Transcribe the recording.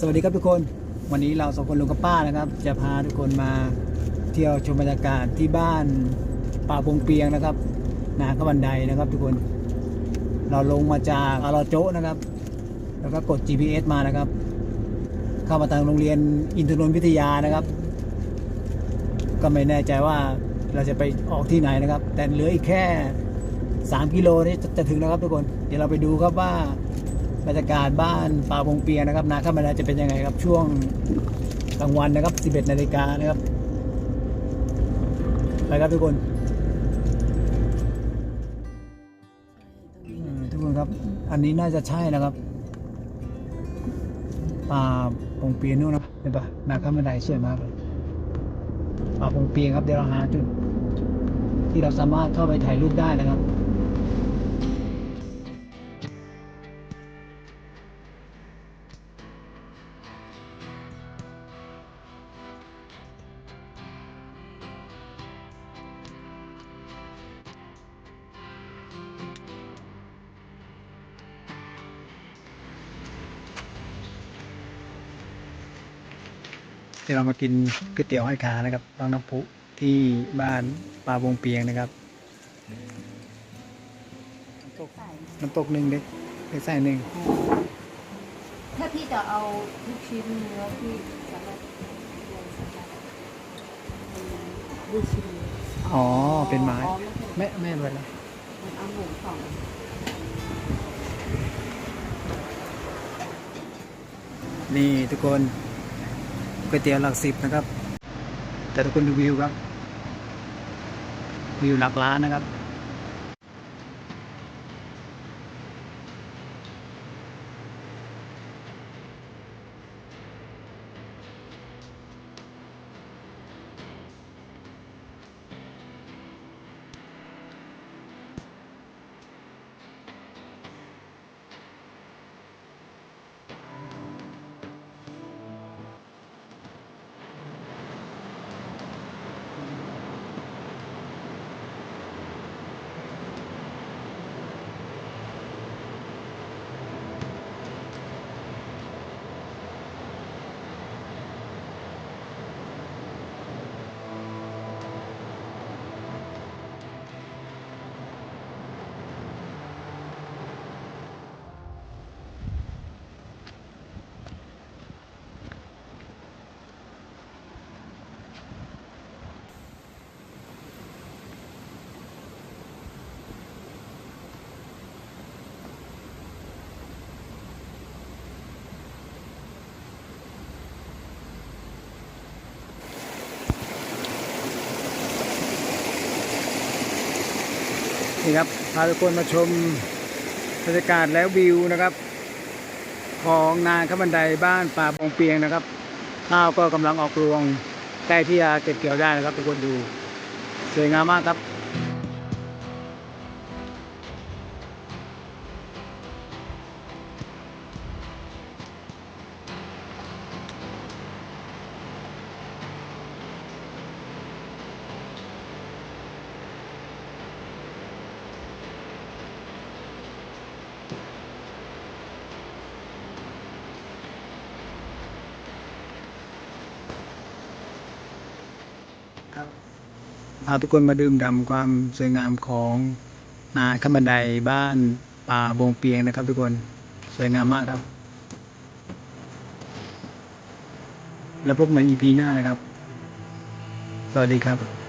สวัสดีครับทุกคน วันนี้เราสองคนลุงกับป้านะครับ จะพาทุกคนมาเที่ยวชมบรรยากาศที่บ้านป่าพงเปียงนะครับ นาขบันไดนะครับ ทุกคน เราลงมาจากอารอโจนะครับ แล้วก็กด GPS มานะครับ เข้ามาทางโรงเรียนอินทนนท์วิทยานะครับ ก็ไม่แน่ใจว่าเราจะไปออกที่ไหนนะครับ แต่เหลืออีกแค่ 3 กิโลนี่จะจะถึงแล้วครับทุกคน เดี๋ยวเราไปดูครับว่า บรรยากาศบ้านป่าพงเปียนะครับนาข้ามมาจะเป็นยังไงครับช่วงกลางวันนะครับ 11 นาฬิกานะครับไปครับทุกคนทุกคนครับ อันนี้น่าจะใช่นะครับป่าพงเปียนู่นนะเห็นปะนาข้ามบันไดสวยมากเลยป่าพงเปียครับเดี๋ยวเราหาจุดที่เราสามารถเข้าไปถ่ายรูปได้นะครับ เดี๋ยวเรามากินก๋วยเตี๋ยวห้อยขานะครับบางน้ำพุที่บ้านปลาวงเปียงนะครับน้ำตกน้ำตกหนึ่งเด็กเด็กใส่หนึ่งถ้าพี่จะเอาลูกชิ้นเนื้อพี่สามารถลงสามารถลูกชิ้นเนื้ออ๋อเป็นไม้อ๋อไม่เป็นแม่แม่เป็นไรมันเอาหมูสองนี่ทุกคน ก๋วยเตี๋ยวหลักสิบนะครับ แต่ทุกคนดูวิวครับ วิวหลักล้านนะครับ นี่ครับพาทุกคนมาชมบรรยากาศแล้ววิวนะครับ ของนาข้าบันไดบ้านป่าบงเปียงนะครับข้าวก็กำลังออกรวงใกล้ที่จะเก็บเกี่ยวได้นะครับทุกคนดูสวยงามมากครับ ครับพาทุกคนมาดื่มด่ำความสวยงามของนาขั้นบันไดบ้านป่าบงเปียงนะครับ ทุกคนสวยงามมากครับ แล้วพบกันอีพีหน้านะครับ สวัสดีครับ